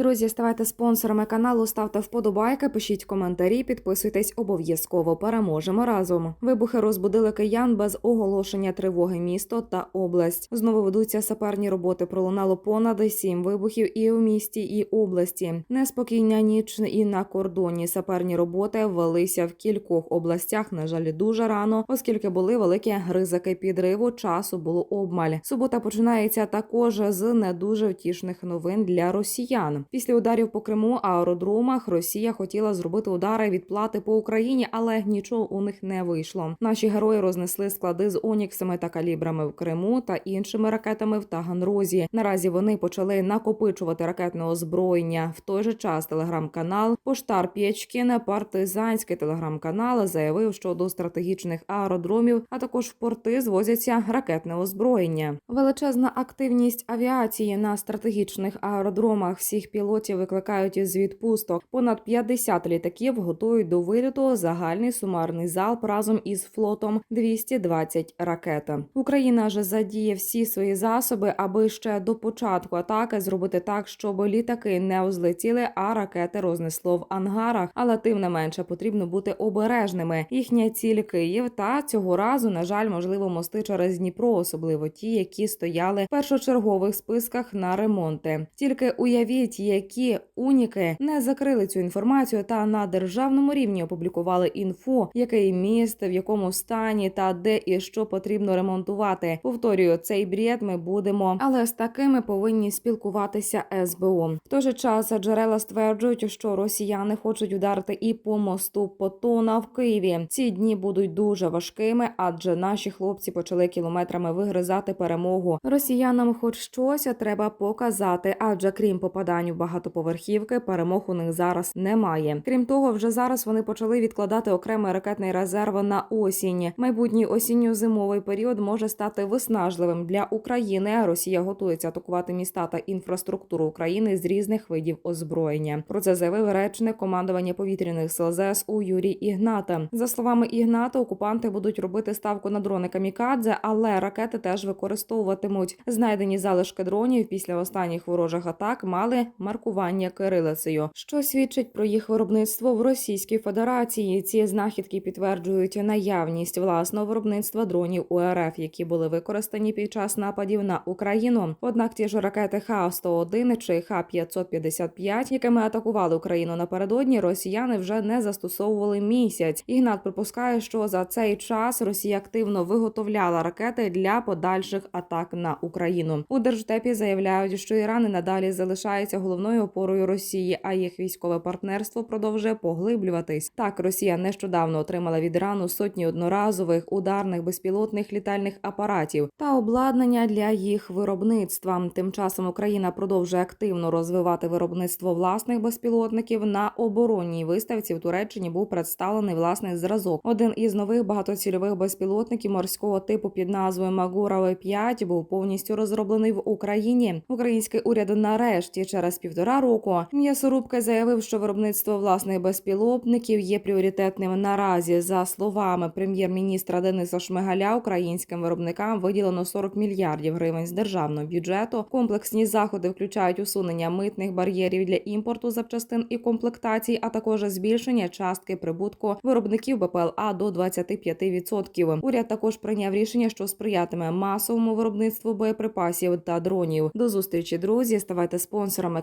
Друзі, ставайте спонсорами каналу, ставте вподобайки, пишіть коментарі, підписуйтесь обов'язково. Переможемо разом. Вибухи розбудили киян без оголошення тривоги місто та область. Знову ведуться саперні роботи. Пролунало понад сім вибухів і у місті, і області. Неспокійна ніч і на кордоні. Саперні роботи велися в кількох областях. На жаль, дуже рано, оскільки були великі ризики підриву. Часу було обмаль. Субота починається також з не дуже втішних новин для росіян. Після ударів по Криму аеродромах Росія хотіла зробити удари відплати по Україні, але нічого у них не вийшло. Наші герої рознесли склади з оніксами та калібрами в Криму та іншими ракетами в Таганрозі. Наразі вони почали накопичувати ракетне озброєння. В той же час телеграм-канал Поштар Пєчкін, партизанський телеграм-канал, заявив, що до стратегічних аеродромів, а також в порти звозяться ракетне озброєння. Величезна активність авіації на стратегічних аеродромах. Всіх пілотів викликають із відпусток. Понад 50 літаків готують до виліту. Загальний сумарний залп разом із флотом 220 ракет. Україна ж задіє всі свої засоби, аби ще до початку атаки зробити так, щоб літаки не узлетіли, а ракети рознесло в ангарах. Але тим не менше потрібно бути обережними. Їхня ціль Київ та цього разу, на жаль, можливо, мости через Дніпро, особливо ті, які стояли в першочергових списках на ремонти. Тільки уявіть, які уніки не закрили цю інформацію та на державному рівні опублікували інфу, який міст, в якому стані та де і що потрібно ремонтувати. Повторюю, цей бред ми будемо, але з такими повинні спілкуватися СБУ. В той же час джерела стверджують, що росіяни хочуть ударити і по мосту Потона в Києві. Ці дні будуть дуже важкими, адже наші хлопці почали кілометрами вигризати перемогу. Росіянам, хоч щось треба показати, адже крім попадань в багатоповерхівки, перемог у них зараз немає. Крім того, вже зараз вони почали відкладати окремий ракетний резерв на осінь. Майбутній осінньо-зимовий період може стати виснажливим для України. Росія готується атакувати міста та інфраструктуру України з різних видів озброєння. Про це заявив речник командування повітряних сил ЗСУ Юрій Ігната. За словами Ігната, окупанти будуть робити ставку на дрони камікадзе, але ракети теж використовуватимуть. Знайдені залишки дронів після останніх ворожих атак мали маркування кирилицею, що свідчить про їх виробництво в Російській Федерації. Ці знахідки підтверджують наявність власного виробництва дронів УРФ, які були використані під час нападів на Україну. Однак ті ж ракети Х-101 чи Х-555, якими атакували Україну напередодні, росіяни вже не застосовували місяць. Ігнат припускає, що за цей час Росія активно виготовляла ракети для подальших атак на Україну. У держдепі заявляють, що Іран і надалі залишається головною опорою Росії, а їх військове партнерство продовжує поглиблюватись. Так, Росія нещодавно отримала від Ірану сотні одноразових ударних безпілотних літальних апаратів та обладнання для їх виробництва. Тим часом Україна продовжує активно розвивати виробництво власних безпілотників. На оборонній виставці в Туреччині був представлений власний зразок. Один із нових багатоцільових безпілотників морського типу під назвою Магура 5 був повністю розроблений в Україні. Український уряд нарешті через півтора року м'ясорубка заявив, що виробництво власних безпілотників є пріоритетним наразі. За словами прем'єр-міністра Дениса Шмигаля, українським виробникам виділено 40 мільярдів гривень з державного бюджету. Комплексні заходи включають усунення митних бар'єрів для імпорту запчастин і комплектацій, а також збільшення частки прибутку виробників БПЛА до 25%. Уряд також прийняв рішення, що сприятиме масовому виробництву боєприпасів та дронів. До зустрічі, друзі. Ставайте спонсорами